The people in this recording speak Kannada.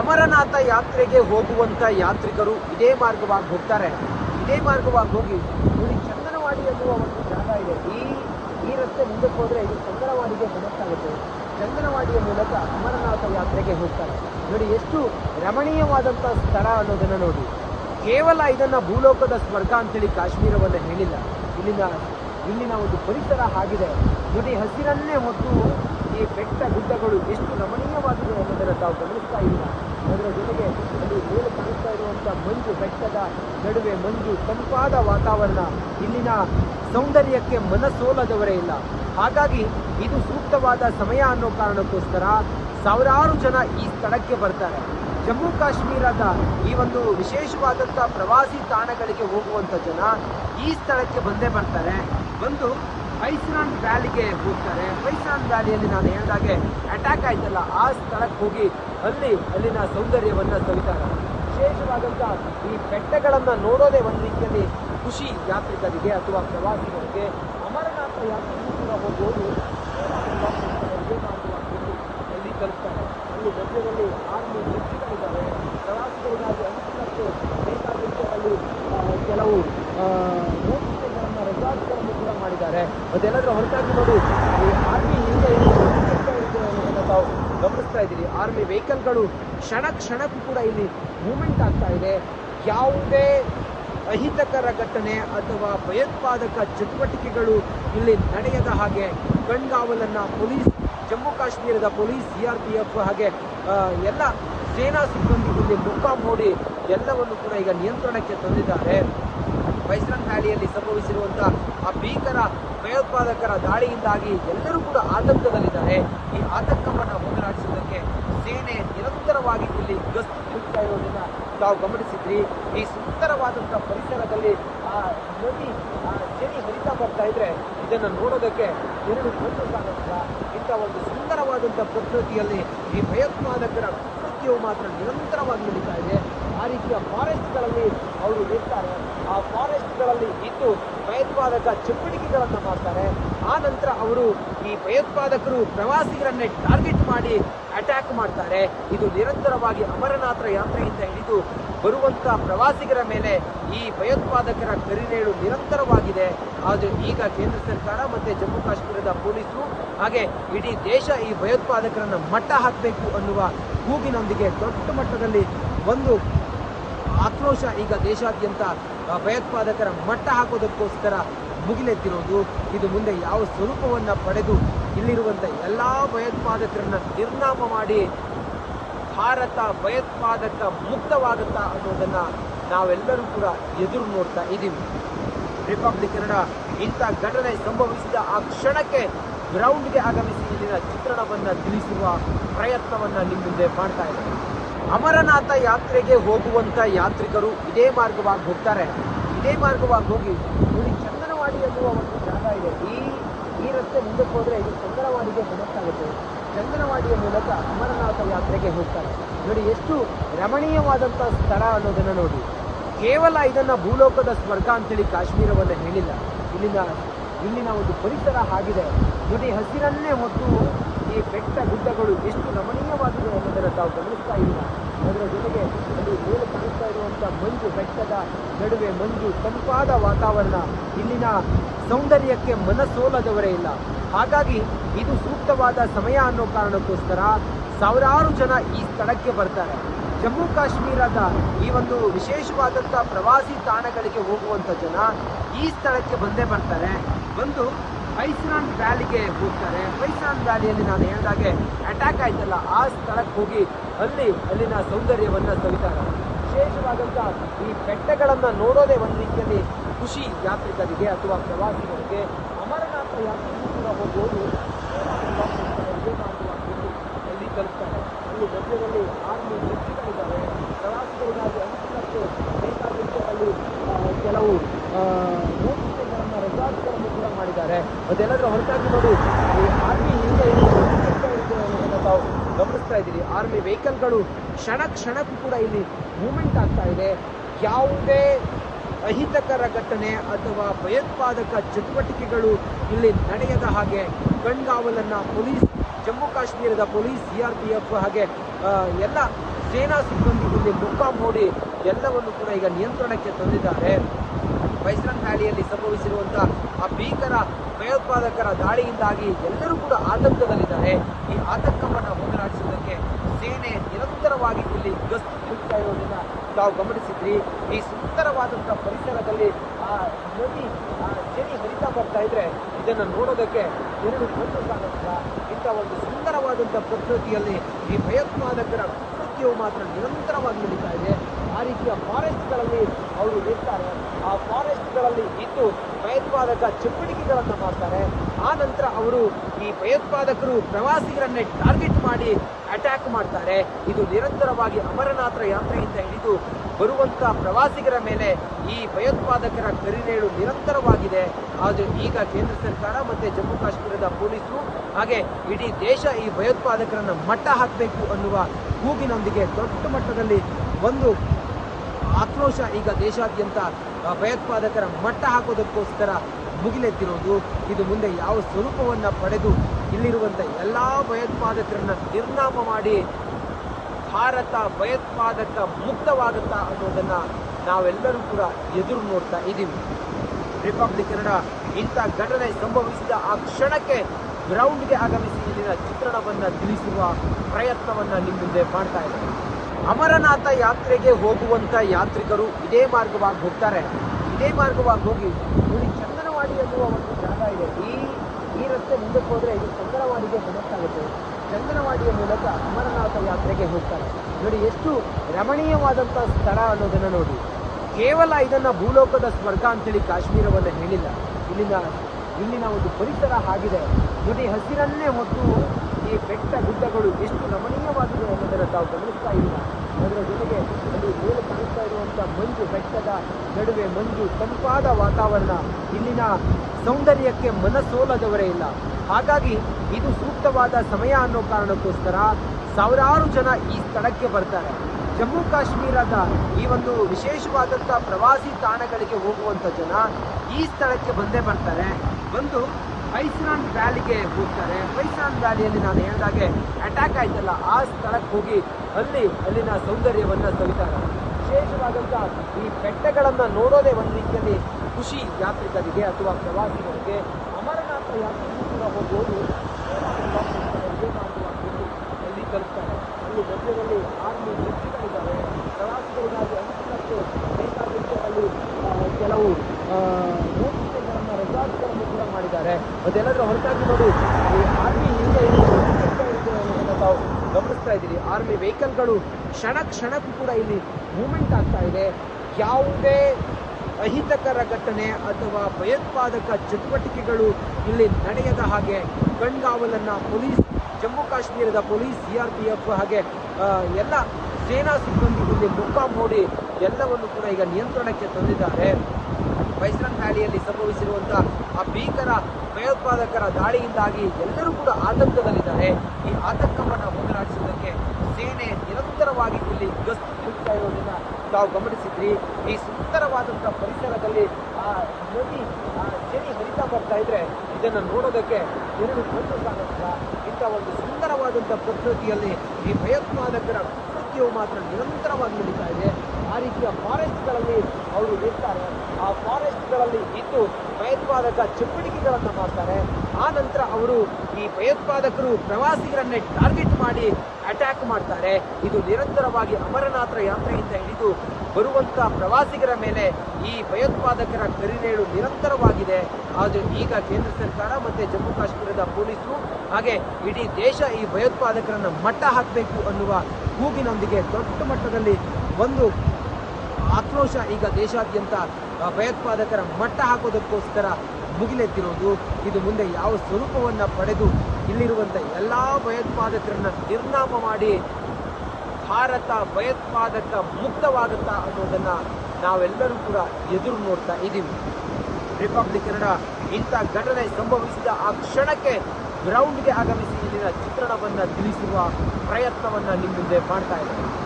ಅಮರನಾಥ ಯಾತ್ರೆಗೆ ಹೋಗುವಂತ ಯಾತ್ರಿಕರು ಇದೇ ಮಾರ್ಗವಾಗಿ ಹೋಗ್ತಾರೆ. ಇದೇ ಮಾರ್ಗವಾಗಿ ಹೋಗಿ ನೋಡಿ ಚಂದನವಾಡಿ ಎನ್ನುವ ಒಂದು ಜಾಗ ಇದೆ. ಈ ಈ ರಸ್ತೆ ಮುಂದಕ್ಕೆ ಹೋದ್ರೆ ಇದು ಚಂದನವಾಡಿಗೆ ಕನೆಕ್ಟ್ ಆಗುತ್ತೆ. ಚಂದನವಾಡಿಯ ಮೂಲಕ ಅಮರನಾಥ ಯಾತ್ರೆಗೆ ಹೋಗ್ತಾರೆ. ನೋಡಿ, ಎಷ್ಟು ರಮಣೀಯವಾದಂಥ ಸ್ಥಳ ಅನ್ನೋದನ್ನ ನೋಡಿ. ಕೇವಲ ಇದನ್ನ ಭೂಲೋಕದ ಸ್ವರ್ಗ ಅಂತೇಳಿ ಕಾಶ್ಮೀರವನ್ನು ಹೇಳಿಲ್ಲ. ಇಲ್ಲಿನ ಇಲ್ಲಿನ ಒಂದು ಪರಿಸರ ಆಗಿದೆ. ನೋಡಿ, ಹಸಿರನ್ನೇ ಹೊತ್ತು ಈ ಬೆಟ್ಟ ಗುಡ್ಡಗಳು ಎಷ್ಟು ರಮಣೀಯವಾಗಿದೆ ಅನ್ನೋದನ್ನು ತಾವು ಗಮನಿಸ್ತಾ ಇಲ್ಲ. ಅದರ ಜೊತೆಗೆ ಅಲ್ಲಿ ಮೇಲೆ ಕಾಣಿಸ್ತಾ ಇರುವಂತ ಮಂಜು, ಬೆಟ್ಟದ ನಡುವೆ ಮಂಜು, ತಂಪಾದ ವಾತಾವರಣ, ಇಲ್ಲಿನ ಸೌಂದರ್ಯಕ್ಕೆ ಮನಸೋಲದವರೇ ಇಲ್ಲ. ಹಾಗಾಗಿ ಇದು ಸೂಕ್ತವಾದ ಸಮಯ ಅನ್ನೋ ಕಾರಣಕ್ಕೋಸ್ಕರ ಸಾವಿರಾರು ಜನ ಈ ಸ್ಥಳಕ್ಕೆ ಬರ್ತಾರೆ. ಜಮ್ಮು ಕಾಶ್ಮೀರದ ಈ ಒಂದು ವಿಶೇಷವಾದಂಥ ಪ್ರವಾಸಿ ತಾಣಗಳಿಗೆ ಹೋಗುವಂಥ ಜನ ಈ ಸ್ಥಳಕ್ಕೆ ಬಂದೇ ಬರ್ತಾರೆ. ಬಂದು ಐಸ್ರಾನ್ ವ್ಯಾಲಿಗೆ ಹೋಗ್ತಾರೆ. ಐಸ್ರಾನ್ ವ್ಯಾಲಿಯಲ್ಲಿ ನಾನು ಹೇಳಿದಾಗೆ ಅಟ್ಯಾಕ್ ಆಯ್ತಲ್ಲ, ಆ ಸ್ಥಳಕ್ಕೆ ಹೋಗಿ ಅಲ್ಲಿ ಅಲ್ಲಿನ ಸೌಂದರ್ಯವನ್ನ ಸವಿತಾರೆ. ವಿಶೇಷವಾದಂಥ ಈ ಬೆಟ್ಟಗಳನ್ನು ನೋಡೋದೇ ಒಂದು ರೀತಿಯಲ್ಲಿ ಖುಷಿ ಯಾತ್ರಿಕರಿಗೆ ಅಥವಾ ಪ್ರವಾಸಿಗರಿಗೆ. ಅಮರನಾಥ ಯಾತ್ರೆಗೂ ಕೂಡ ಹೋಗುವುದು ಅಲ್ಲಿ ತಲುಪ್ತಾರೆ. ಅಲ್ಲಿ ಮಧ್ಯದಲ್ಲಿ ಆರ್ಮಿ ಬ್ರಿಡ್ಜ್ಗಳಿದ್ದಾವೆ ಪ್ರವಾಸಿಗರಿಗಾಗಿ ಅನುಕೂಲಕ್ಕೆ ಬೇಕಾದಂತೆ ಅಲ್ಲಿ ಕೆಲವು ರೆಸಾರ್ಟ್ಗಳನ್ನು ಕೂಡ ಮಾಡಿದ್ದಾರೆ. ಅದೆಲ್ಲದರ ಹೊರತಾಗಿ ನೋಡಿ, ಈ ಆರ್ಮಿ ಹಿಂದೆ ತಾವು ಗಮನಿಸ್ತಾ ಇದ್ದೀರಿ. ಆರ್ಮಿ ವೆಹಿಕಲ್ಗಳು ಕ್ಷಣ ಕ್ಷಣಕ್ಕೂ ಕೂಡ ಇಲ್ಲಿ ಮೂಮೆಂಟ್ ಆಗ್ತಾ ಇದೆ. ಯಾವುದೇ ಅಹಿತಕರ ಘಟನೆ ಅಥವಾ ಭಯೋತ್ಪಾದಕ ಚಟುವಟಿಕೆಗಳು ಇಲ್ಲಿ ನಡೆಯದ ಹಾಗೆ ಕಣ್ಗಾವಲನ್ನ ಪೊಲೀಸ್, ಜಮ್ಮು ಕಾಶ್ಮೀರದ police C R P F ಹಾಗೆ ಎಲ್ಲ ಸೇನಾ ಸಿಬ್ಬಂದಿ ಇಲ್ಲಿ ಮುಖಾಂ ಮೂಡಿ ಎಲ್ಲವನ್ನು ಕೂಡ ಈಗ ನಿಯಂತ್ರಣಕ್ಕೆ ತಂದಿದ್ದಾರೆ. ವೈಸ್ರಾನ್ ವ್ಯಾಲಿಯಲ್ಲಿ ಸಂಭವಿಸಿರುವಂತಹ ಆ ಭೀಕರ ಭಯೋತ್ಪಾದಕರ ದಾಳಿಯಿಂದಾಗಿ ಎಲ್ಲರೂ ಕೂಡ ಆತಂಕದಲ್ಲಿದ್ದಾರೆ. ಈ ಆತಂಕವನ್ನು ಹೋಗಲಾಡಿಸುವುದಕ್ಕೆ ಸೇನೆ ನಿರಂತರವಾಗಿ ಇಲ್ಲಿ ಗಸ್ತು ತಿರುಗ್ತಾ ಇರೋದನ್ನ ತಾವು ಗಮನಿಸಿದ್ರಿ. ಈ ಸುಂದರವಾದಂತಹ ಪರಿಸರದಲ್ಲಿ ಆ ನದಿ, ಆ ಚಳಿ ಹರಿತಾ ಬರ್ತಾ ಇದ್ರೆ ಇದನ್ನು ನೋಡೋದಕ್ಕೆ ಎರಡು ಕಣ್ಣು ಸಾಗೋದಿಲ್ಲ ಇಂಥ ಒಂದು ಸುಂದರವಾದಂಥ ಪ್ರಕೃತಿಯಲ್ಲಿ ಈ ಭಯೋತ್ಪಾದಕರ ಕೃತ್ಯವು ಮಾತ್ರ ನಿರಂತರವಾಗಿ ನಡೀತಾ ಇದೆ. ಆ ರೀತಿಯ ಫಾರೆಸ್ಟ್ಗಳಲ್ಲಿ ಅವರು ಇರ್ತಾರೆ ಆ ಫಾರೆಸ್ಟ್ಗಳಲ್ಲಿ ಇದ್ದು ಭಯೋತ್ಪಾದಕ ಚಟುವಟಿಕೆಗಳನ್ನು ಮಾಡ್ತಾರೆ. ಆ ನಂತರ ಅವರು ಈ ಭಯೋತ್ಪಾದಕರು ಪ್ರವಾಸಿಗರನ್ನೇ ಟಾರ್ಗೆಟ್ ಮಾಡಿ ಅಟ್ಯಾಕ್ ಮಾಡ್ತಾರೆ. ಇದು ನಿರಂತರವಾಗಿ ಅಮರನಾಥ ಯಾತ್ರೆಯಿಂದ ಹಿಡಿದು ಬರುವಂತ ಪ್ರವಾಸಿಗರ ಮೇಲೆ ಈ ಭಯೋತ್ಪಾದಕರ ಕರಿನೇಳು ನಿರಂತರವಾಗಿದೆ. ಆದರೆ ಈಗ ಕೇಂದ್ರ ಸರ್ಕಾರ ಮತ್ತೆ ಜಮ್ಮು ಕಾಶ್ಮೀರದ ಪೊಲೀಸರು ಹಾಗೆ ಇಡೀ ದೇಶ ಈ ಭಯೋತ್ಪಾದಕರನ್ನ ಮಟ್ಟ ಹಾಕಬೇಕು ಅನ್ನುವ ಕೂಗಿನೊಂದಿಗೆ ದೊಡ್ಡ ಮಟ್ಟದಲ್ಲಿ ಒಂದು ಆಕ್ರೋಶ ಈಗ ದೇಶಾದ್ಯಂತ ಭಯೋತ್ಪಾದಕರ ಮಟ್ಟ ಹಾಕೋದಕ್ಕೋಸ್ಕರ ಮುಗಿಲೆತ್ತಿರೋದು. ಇದು ಮುಂದೆ ಯಾವ ಸ್ವರೂಪವನ್ನ ಪಡೆದು ಇಲ್ಲಿರುವಂತ ಎಲ್ಲಾ ಭಯೋತ್ಪಾದಕರನ್ನ ನಿರ್ನಾಮ ಮಾಡಿ ಭಾರತ ಭಯೋತ್ಪಾದಕ ಮುಕ್ತವಾಗುತ್ತಾ ಅನ್ನೋದನ್ನು ನಾವೆಲ್ಲರೂ ಕೂಡ ಎದುರು ನೋಡ್ತಾ ಇದ್ದೀವಿ. ರಿಪಬ್ಲಿಕ್ ಕನ್ನಡ ಇಂಥ ಘಟನೆ ಸಂಭವಿಸಿದ ಆ ಕ್ಷಣಕ್ಕೆ ಗ್ರೌಂಡ್ಗೆ ಆಗಮಿಸಿ ಇಲ್ಲಿನ ಚಿತ್ರಣವನ್ನ ತಿಳಿಸುವ ಪ್ರಯತ್ನವನ್ನ ನಿಮ್ಮ ಮುಂದೆ ಮಾಡ್ತಾ ಇದ್ದಾರೆ ಅಮರನಾಥ ಯಾತ್ರೆಗೆ ಹೋಗುವಂತ ಯಾತ್ರಿಕರು ಇದೇ ಮಾರ್ಗವಾಗಿ ಹೋಗ್ತಾರೆ. ಇದೇ ಮಾರ್ಗವಾಗಿ ಹೋಗಿ ನೋಡಿ ಚಂದನವಾಡಿ ಎನ್ನುವ ಒಂದು ಜಾಗ ಇದೆ. ಈ ಈ ರಸ್ತೆ ಮುಂದಕ್ಕೆ ಹೋದ್ರೆ ಇದು ಚಂದನವಾಡಿಗೆ ಕನೆಕ್ಟ್ ಆಗುತ್ತೆ ಚಂದನವಾಡಿಯ ಮೂಲಕ ಅಮರನಾಥ ಯಾತ್ರೆಗೆ ಹೋಗ್ತಾರೆ. ನೋಡಿ ಎಷ್ಟು ರಮಣೀಯವಾದಂಥ ಸ್ಥಳ ಅನ್ನೋದನ್ನು ನೋಡಿ. ಕೇವಲ ಇದನ್ನ ಭೂಲೋಕದ ಸ್ವರ್ಗ ಅಂತೇಳಿ ಕಾಶ್ಮೀರವನ್ನು ಹೇಳಿಲ್ಲ. ಇಲ್ಲಿನ ಇಲ್ಲಿನ ಒಂದು ಪರಿಸರ ಆಗಿದೆ ನೋಡಿ ಹಸಿರನ್ನೇ ಹೊತ್ತು ಈ ಬೆಟ್ಟ ಗುಡ್ಡಗಳು ಎಷ್ಟು ರಮಣೀಯವಾಗಿದೆ ಅನ್ನೋದನ್ನು ತಾವು ಗಮನಿಸ್ತಾ ಇಲ್ಲ. ಅದರ ಜೊತೆಗೆ ಅಲ್ಲಿ ಮೇಲೆ ಕಾಣಿಸ್ತಾ ಇರುವಂತ ಮಂಜು, ಬೆಟ್ಟದ ನಡುವೆ ಮಂಜು ತಂಪಾದ ವಾತಾವರಣ. ಇಲ್ಲಿನ ಸೌಂದರ್ಯಕ್ಕೆ ಮನಸೋಲದವರೇ ಇಲ್ಲ. ಹಾಗಾಗಿ ಇದು ಸೂಕ್ತವಾದ ಸಮಯ ಅನ್ನೋ ಕಾರಣಕ್ಕೋಸ್ಕರ ಸಾವಿರಾರು ಜನ ಈ ಸ್ಥಳಕ್ಕೆ ಬರ್ತಾರೆ. ಜಮ್ಮು ಕಾಶ್ಮೀರದ ಈ ಒಂದು ವಿಶೇಷವಾದಂಥ ಪ್ರವಾಸಿ ತಾಣಗಳಿಗೆ ಹೋಗುವಂಥ ಜನ ಈ ಸ್ಥಳಕ್ಕೆ ಬಂದೇ ಬರ್ತಾರೆ. ಬಂದು ಐಸ್ರಾನ್ ವ್ಯಾಲಿಗೆ ಹೋಗ್ತಾರೆ. ಐಸ್ರಾನ್ ವ್ಯಾಲಿಯಲ್ಲಿ ನಾನು ಹೇಳಿದಾಗೆ ಅಟ್ಯಾಕ್ ಆಯ್ತಲ್ಲ, ಆ ಸ್ಥಳಕ್ಕೆ ಹೋಗಿ ಅಲ್ಲಿ ಅಲ್ಲಿನ ಸೌಂದರ್ಯವನ್ನ ಸವಿತಾರೆ. ವಿಶೇಷವಾದಂಥ ಈ ಬೆಟ್ಟಗಳನ್ನು ನೋಡೋದೇ ಒಂದು ರೀತಿಯಲ್ಲಿ ಖುಷಿ ಯಾತ್ರಿಕರಿಗೆ ಅಥವಾ ಪ್ರವಾಸಿಗರಿಗೆ. ಅಮರನಾಥ ಯಾತ್ರೆಗೂ ಕೂಡ ಹೋಗುವುದು ಅಲ್ಲಿ ತಲುಪ್ತಾರೆ. ಅಲ್ಲಿ ಮಧ್ಯದಲ್ಲಿ ಆರ್ಮಿ ಪ್ರವಾಸಿಗರಿಗಾಗಿ ಅನುಕೂಲಕ್ಕೆ ಬೇಕಾದಂತೆ ಅಲ್ಲಿ ಕೆಲವು ಮಾಡಿದ್ದಾರೆ ಅದೆಲ್ಲದರ ಹೊರತಾಗಿ ನೋಡಿ, ಈ ಆರ್ಮಿ ಹಿಂದೆ ತಾವು ಗಮನಿಸ್ತಾ ಇದ್ದೀರಿ. ಆರ್ಮಿ ವೆಹಿಕಲ್ಗಳು ಕ್ಷಣ ಕ್ಷಣಕ್ಕೂ ಕೂಡ ಇಲ್ಲಿ ಮೂವ್ಮೆಂಟ್ ಆಗ್ತಾ ಇದೆ. ಯಾವುದೇ ಅಹಿತಕರ ಘಟನೆ ಅಥವಾ ಭಯೋತ್ಪಾದಕ ಚಟುವಟಿಕೆಗಳು ಇಲ್ಲಿ ನಡೆಯದ ಹಾಗೆ ಕಣ್ಗಾವಲನ್ನು ಪೊಲೀಸ್, ಜಮ್ಮು ಕಾಶ್ಮೀರದ police C R P F ಹಾಗೆ ಎಲ್ಲ ಸೇನಾ ಸಿಬ್ಬಂದಿ ಇಲ್ಲಿ ಮುಖಾಮ್ ಹೂಡಿ ಎಲ್ಲವನ್ನು ಕೂಡ ಈಗ ನಿಯಂತ್ರಣಕ್ಕೆ ತಂದಿದ್ದಾರೆ. ಬೈಸನ್ ವ್ಯಾಲಿಯಲ್ಲಿ ಸಂಭವಿಸಿರುವಂತಹ ಆ ಭೀಕರ ಭಯೋತ್ಪಾದಕರ ದಾಳಿಯಿಂದಾಗಿ ಎಲ್ಲರೂ ಕೂಡ ಆತಂಕದಲ್ಲಿದ್ದಾರೆ. ಈ ಆತಂಕವನ್ನು ಹೋಗಲಾಡಿಸುವುದಕ್ಕೆ ಸೇನೆ ನಿರಂತರವಾಗಿ ಇಲ್ಲಿ ಗಸ್ತು ತಿರುಗ್ತಾ ಇರೋದನ್ನ ತಾವು ಗಮನಿಸಿದ್ರಿ. ಈ ಸುಂದರವಾದಂತಹ ಪರಿಸರದಲ್ಲಿ ಆ ನದಿ, ಆ ಚಳಿ ಹರಿತಾ ಬರ್ತಾ ಇದ್ರೆ ಇದನ್ನು ನೋಡೋದಕ್ಕೆ ಎರಡು ಕಣ್ಣು ಕಾಣುತ್ತಿಲ್ಲ ಇಂಥ ಒಂದು ಸುಂದರವಾದಂತಹ ಪ್ರಕೃತಿಯಲ್ಲಿ ಈ ಭಯೋತ್ಪಾದಕರ ಕೃತ್ಯವು ಮಾತ್ರ ನಿರಂತರವಾಗಿ ನಡೀತಾ ಇದೆ. ಆ ರೀತಿಯ ಫಾರೆಸ್ಟ್ಗಳಲ್ಲಿ ಅವರು ಇರ್ತಾರೆ ಆ ಫಾರೆಸ್ಟ್ಗಳಲ್ಲಿ ಇದ್ದು ಭಯೋತ್ಪಾದಕ ಚಟುವಟಿಕೆಗಳನ್ನು ಮಾಡ್ತಾರೆ. ಆ ನಂತರ ಅವರು ಈ ಭಯೋತ್ಪಾದಕರು ಪ್ರವಾಸಿಗರನ್ನೇ ಟಾರ್ಗೆಟ್ ಮಾಡಿ ಅಟ್ಯಾಕ್ ಮಾಡ್ತಾರೆ. ಇದು ನಿರಂತರವಾಗಿ ಅಮರನಾಥ ಯಾತ್ರೆಯಿಂದ ಹಿಡಿದು ಬರುವಂತ ಪ್ರವಾಸಿಗರ ಮೇಲೆ ಈ ಭಯೋತ್ಪಾದಕರ ಕರಿನೇಳು ನಿರಂತರವಾಗಿದೆ. ಆದರೆ ಈಗ ಕೇಂದ್ರ ಸರ್ಕಾರ ಮತ್ತೆ ಜಮ್ಮು ಕಾಶ್ಮೀರದ ಪೊಲೀಸರು ಹಾಗೆ ಇಡೀ ದೇಶ ಈ ಭಯೋತ್ಪಾದಕರನ್ನ ಮಟ್ಟ ಹಾಕಬೇಕು ಅನ್ನುವ ಕೂಗಿನೊಂದಿಗೆ ದೊಡ್ಡ ಮಟ್ಟದಲ್ಲಿ ಒಂದು ಆಕ್ರೋಶ ಈಗ ದೇಶಾದ್ಯಂತ ಭಯೋತ್ಪಾದಕರ ಮಟ್ಟ ಹಾಕೋದಕ್ಕೋಸ್ಕರ ಮುಗಿಲೆತ್ತಿರೋದು. ಇದು ಮುಂದೆ ಯಾವ ಸ್ವರೂಪವನ್ನ ಪಡೆದು ಇಲ್ಲಿರುವಂತ ಎಲ್ಲಾ ಭಯೋತ್ಪಾದಕರನ್ನು ನಿರ್ನಾಮ ಮಾಡಿ ಭಾರತ ಭಯೋತ್ಪಾದಕ ಮುಕ್ತವಾಗುತ್ತಾ ಅನ್ನೋದನ್ನು ನಾವೆಲ್ಲರೂ ಕೂಡ ಎದುರು ನೋಡ್ತಾ ಇದ್ದೀವಿ ರಿಪಬ್ಲಿಕ್ ಕನ್ನಡ ಇಂಥ ಘಟನೆ ಸಂಭವಿಸಿದ ಆ ಕ್ಷಣಕ್ಕೆ ಗ್ರೌಂಡ್ಗೆ ಆಗಮಿಸಿ ಇಲ್ಲಿನ ಚಿತ್ರಣವನ್ನ ತಿಳಿಸುವ ಪ್ರಯತ್ನವನ್ನ ನಿಮ್ಮ ಮುಂದೆ ಮಾಡ್ತಾ ಇದ್ದಾರೆ ಅಮರನಾಥ ಯಾತ್ರೆಗೆ ಹೋಗುವಂತ ಯಾತ್ರಿಕರು ಇದೇ ಮಾರ್ಗವಾಗಿ ಹೋಗ್ತಾರೆ. ಇದೇ ಮಾರ್ಗವಾಗಿ ಹೋಗಿ ನೋಡಿ ಚಂದನವಾಡಿ ಎನ್ನುವ ಒಂದು ಜಾಗ ಇದೆ. ಈ ಈ ರಸ್ತೆ ಮುಂದಕ್ಕೆ ಹೋದ್ರೆ ಇದು ಚಂದನವಾಡಿಗೆ ಕನೆಕ್ಟ್ ಚಂದನವಾಡಿಯ ಮೂಲಕ ಅಮರನಾಥ ಯಾತ್ರೆಗೆ ಹೋಗ್ತಾರೆ. ನೋಡಿ ಎಷ್ಟು ರಮಣೀಯವಾದಂಥ ಸ್ಥಳ ಅನ್ನೋದನ್ನು ನೋಡಿ. ಕೇವಲ ಇದನ್ನ ಭೂಲೋಕದ ಸ್ವರ್ಗ ಅಂತೇಳಿ ಕಾಶ್ಮೀರವನ್ನು ಹೇಳಿಲ್ಲ. ಇಲ್ಲಿನ ಇಲ್ಲಿನ ಒಂದು ಪರಿಸರ ಆಗಿದೆ ನೋಡಿ ಹಸಿರನ್ನೇ ಹೊತ್ತು ಈ ಬೆಟ್ಟ ಗುಡ್ಡಗಳು ಎಷ್ಟು ರಮಣೀಯವಾದವು ಅನ್ನೋದನ್ನು ತಾವು ಗಮನಿಸ್ತಾ ಇಲ್ಲ. ಅದರ ಜೊತೆಗೆ ಅಲ್ಲಿ ಮೇಲೆ ಕಾಣಿಸ್ತಾ ಇರುವಂತ ಮಂಜು, ಬೆಟ್ಟದ ನಡುವೆ ಮಂಜು ತಂಪಾದ ವಾತಾವರಣ. ಇಲ್ಲಿನ ಸೌಂದರ್ಯಕ್ಕೆ ಮನಸೋಲದವರೇ ಇಲ್ಲ. ಹಾಗಾಗಿ ಇದು ಸೂಕ್ತವಾದ ಸಮಯ ಅನ್ನೋ ಕಾರಣಕ್ಕೋಸ್ಕರ ಸಾವಿರಾರು ಜನ ಈ ಸ್ಥಳಕ್ಕೆ ಬರ್ತಾರೆ. ಜಮ್ಮು ಕಾಶ್ಮೀರದ ಈ ಒಂದು ವಿಶೇಷವಾದಂಥ ಪ್ರವಾಸಿ ತಾಣಗಳಿಗೆ ಹೋಗುವಂಥ ಜನ ಈ ಸ್ಥಳಕ್ಕೆ ಬಂದೇ ಬರ್ತಾರೆ. ಬಂದು ಬೈಸ್ರಾನ್ ವ್ಯಾಲಿಗೆ ಹೋಗ್ತಾರೆ. ಬೈಸ್ರಾನ್ ವ್ಯಾಲಿಯಲ್ಲಿ ನಾನು ಹೇಳಿದಾಗೆ ಅಟ್ಯಾಕ್ ಆಯ್ತಲ್ಲ, ಆ ಸ್ಥಳಕ್ಕೆ ಹೋಗಿ ಅಲ್ಲಿ ಅಲ್ಲಿನ ಸೌಂದರ್ಯವನ್ನ ಸವಿತಾರೆ. ವಿಶೇಷವಾದಂಥ ಈ ಬೆಟ್ಟಗಳನ್ನು ನೋಡೋದೇ ಒಂದು ರೀತಿಯಲ್ಲಿ ಖುಷಿ ಯಾತ್ರಿಕರಿಗೆ ಅಥವಾ ಪ್ರವಾಸಿಗರಿಗೆ ಅಮರನಾಥ ಯಾತ್ರೆಗೂ ಕೂಡ ಹೋಗುವುದು ಅಲ್ಲಿ ಕಲಿಸ್ತಾರೆ ಅಲ್ಲಿ ಮಧ್ಯದಲ್ಲಿ ಆರ್ಮಿ ಬ್ರಿಡ್ಜ್ಗಳಿದ್ದಾವೆ ಪ್ರವಾಸಿಗರಿಗಾಗಿ ಅನುಕೂಲಕ್ಕೆ ಬೇಕಾದಂತೆ ಅಲ್ಲಿ ಕೆಲವು ಹೋಮ್ಸ್ಟೇಗಳನ್ನು ಕೂಡ ಮಾಡಿದ್ದಾರೆ. ಅದೆಲ್ಲದರ ಹೊರತಾಗಿ ನೋಡಿ, ಈ ಆರ್ಮಿ ಹಿಂದೆ ತಾವು ಗಮನಿಸ್ತಾ ಇದ್ದೀರಿ. ಆರ್ಮಿ ವೆಹಿಕಲ್ಗಳು ಕ್ಷಣ ಕ್ಷಣಕ್ಕೂ ಕೂಡ ಇಲ್ಲಿ ಮೂಮೆಂಟ್ ಆಗ್ತಾ ಇದೆ. ಯಾವುದೇ ಅಹಿತಕರ ಘಟನೆ ಅಥವಾ ಭಯೋತ್ಪಾದಕ ಚಟುವಟಿಕೆಗಳು ಇಲ್ಲಿ ನಡೆಯದ ಹಾಗೆ ಕಣ್ಗಾವಲನ್ನು ಪೊಲೀಸ್, ಜಮ್ಮು ಕಾಶ್ಮೀರದ police C R P F ಹಾಗೆ ಎಲ್ಲ ಸೇನಾ ಸಿಬ್ಬಂದಿ ಇಲ್ಲಿ ಹೂಡಿ ಎಲ್ಲವನ್ನು ಕೂಡ ಈಗ ನಿಯಂತ್ರಣಕ್ಕೆ ತಂದಿದ್ದಾರೆ. ಬೈಸನ್ ವ್ಯಾಲಿಯಲ್ಲಿ ಸಂಭವಿಸಿರುವಂತಹ ಆ ಭೀಕರ ಭಯೋತ್ಪಾದಕರ ದಾಳಿಯಿಂದಾಗಿ ಎಲ್ಲರೂ ಕೂಡ ಆತಂಕದಲ್ಲಿದ್ದಾರೆ. ಈ ಆತಂಕವನ್ನು ಹೋಗಲಾಡಿಸುವುದಕ್ಕೆ ಸೇನೆ ನಿರಂತರವಾಗಿ ಇಲ್ಲಿ ಗಸ್ತು ತಿರುಗ್ತಾ ಇರೋದನ್ನ ತಾವು ಗಮನಿಸಿದ್ರಿ. ಈ ಸುಂದರವಾದಂತಹ ಪರಿಸರದಲ್ಲಿ ಆ ನದಿ, ಆ ಚಳಿ ಹರಿತಾ ಬರ್ತಾ ಇದ್ರೆ ಇದನ್ನ ನೋಡೋದಕ್ಕೆ ಕಣ್ಣು ಸಾಗಲ್ಲ ಇಂಥ ಒಂದು ಸುಂದರವಾದಂತಹ ಪ್ರಕೃತಿಯಲ್ಲಿ ಈ ಭಯೋತ್ಪಾದಕರ ಕೃತ್ಯವು ಮಾತ್ರ ನಿರಂತರವಾಗಿ ನಡೀತಾ ಇದೆ. ಆ ರೀತಿಯ ಫಾರೆಸ್ಟ್ಗಳಲ್ಲಿ ಅವರು ಇರ್ತಾರೆ ಆ ಫಾರೆಸ್ಟ್ಗಳಲ್ಲಿ ಇದ್ದು ಭಯೋತ್ಪಾದಕ ಚಟುವಟಿಕೆಗಳನ್ನು ಮಾಡ್ತಾರೆ. ಆ ನಂತರ ಅವರು ಈ ಭಯೋತ್ಪಾದಕರು ಪ್ರವಾಸಿಗರನ್ನೇ ಟಾರ್ಗೆಟ್ ಮಾಡಿ ಅಟ್ಯಾಕ್ ಮಾಡ್ತಾರೆ. ಇದು ನಿರಂತರವಾಗಿ ಅಮರನಾಥ ಯಾತ್ರೆಯಿಂದ ಹಿಡಿದು ಬರುವಂತ ಪ್ರವಾಸಿಗರ ಮೇಲೆ ಈ ಭಯೋತ್ಪಾದಕರ ಕರಿನೇಳು ನಿರಂತರವಾಗಿದೆ. ಆದರೆ ಈಗ ಕೇಂದ್ರ ಸರ್ಕಾರ ಮತ್ತೆ ಜಮ್ಮು ಕಾಶ್ಮೀರದ ಪೊಲೀಸರು ಹಾಗೆ ಇಡೀ ದೇಶ ಈ ಭಯೋತ್ಪಾದಕರನ್ನ ಮಟ್ಟ ಹಾಕಬೇಕು ಅನ್ನುವ ಕೂಗಿನೊಂದಿಗೆ ದೊಡ್ಡ ಮಟ್ಟದಲ್ಲಿ ಒಂದು ಆಕ್ರೋಶ ಈಗ ದೇಶಾದ್ಯಂತ ಭಯೋತ್ಪಾದಕರ ಮಟ್ಟ ಹಾಕೋದಕ್ಕೋಸ್ಕರ ಮುಗಿಲೆತ್ತಿರೋದು. ಇದು ಮುಂದೆ ಯಾವ ಸ್ವರೂಪವನ್ನ ಪಡೆದು ಇಲ್ಲಿರುವಂತ ಎಲ್ಲಾ ಭಯೋತ್ಪಾದಕರನ್ನು ನಿರ್ನಾಮ ಮಾಡಿ ಭಾರತ ಭಯೋತ್ಪಾದಕ ಮುಕ್ತವಾಗುತ್ತಾ ಅನ್ನೋದನ್ನು ನಾವೆಲ್ಲರೂ ಕೂಡ ಎದುರು ನೋಡ್ತಾ ಇದ್ದೀವಿ. ರಿಪಬ್ಲಿಕ್ ಕನ್ನಡ ಇಂಥ ಘಟನೆ ಸಂಭವಿಸಿದ ಆ ಕ್ಷಣಕ್ಕೆ ಗ್ರೌಂಡ್ಗೆ ಆಗಮಿಸಿ ಇಲ್ಲಿನ ಚಿತ್ರಣವನ್ನ ತಿಳಿಸುವ ಪ್ರಯತ್ನವನ್ನ ನಿಮ್ಮ ಮುಂದೆ ಮಾಡ್ತಾ ಇದ್ದಾರೆ